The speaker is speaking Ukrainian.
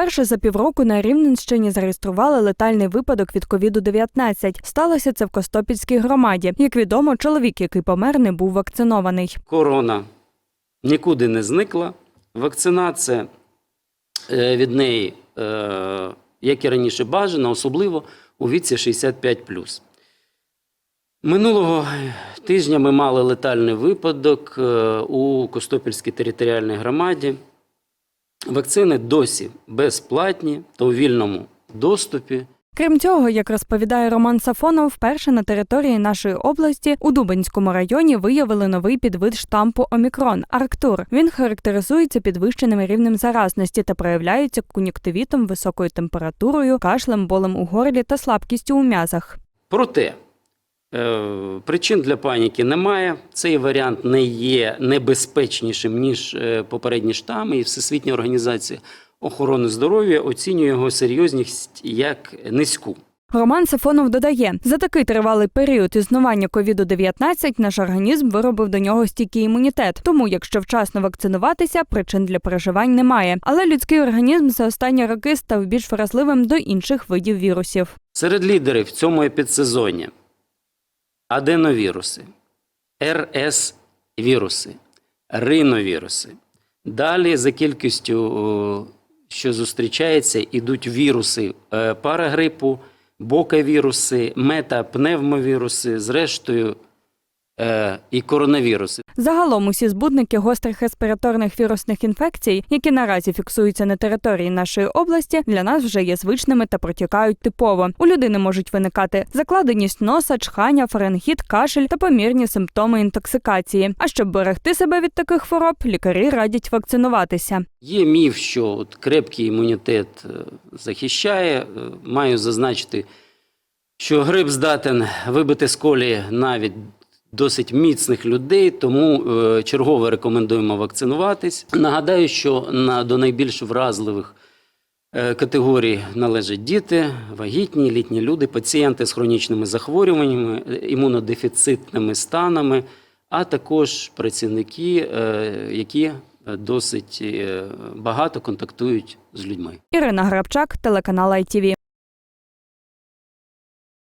Вперше за півроку на Рівненщині зареєстрували летальний випадок від ковіду-19. Сталося це в Костопільській громаді. Як відомо, чоловік, який помер, не був вакцинований. Корона нікуди не зникла. Вакцинація е, від неї, е, як і раніше, бажана, особливо у віці 65+. Минулого тижня ми мали летальний випадок е, у Костопільській територіальній громаді. Вакцини досі безплатні та у вільному доступі. Крім цього, як розповідає Роман Сафонов, вперше на території нашої області у Дубенському районі виявили новий підвид штампу Омікрон Арктур. Він характеризується підвищеним рівнем заразності та проявляється кон'юктивітом, високою температурою, кашлем, болем у горлі та слабкістю у м'язах. Проте причин для паніки немає. Цей варіант не є небезпечнішим, ніж е, попередні штами, і Всесвітня організація охорони здоров'я оцінює його серйозність як низьку. Роман Сафонов додає, за такий тривалий період існування ковіду-19 наш організм виробив до нього стійкий імунітет. Тому, якщо вчасно вакцинуватися, причин для переживань немає. Але людський організм за останні роки став більш вразливим до інших видів вірусів. Серед лідерів в цьому епідсезоні аденовіруси, РС-віруси, риновіруси. Далі за кількістю, що зустрічається, ідуть віруси е, парагрипу, бокавіруси, метапневмовіруси, зрештою е, і коронавіруси. Загалом усі збудники гострих респіраторних вірусних інфекцій, які наразі фіксуються на території нашої області, для нас вже є звичними та протікають типово. У людини можуть виникати закладеність носа, чхання, фарингіт, кашель та помірні симптоми інтоксикації. А щоб берегти себе від таких хвороб, лікарі радять вакцинуватися. Є міф, що от крепкий імунітет е, захищає. Е, Маю зазначити, що грип здатен вибити з колії навіть досить міцних людей, тому е, чергово рекомендуємо вакцинуватись. Нагадаю, що на, до найбільш вразливих е, категорій належать діти, вагітні, літні люди, пацієнти з хронічними захворюваннями, е, імунодефіцитними станами, а також працівники, які досить багато контактують з людьми. Ірина Грабчак, телеканал ITV.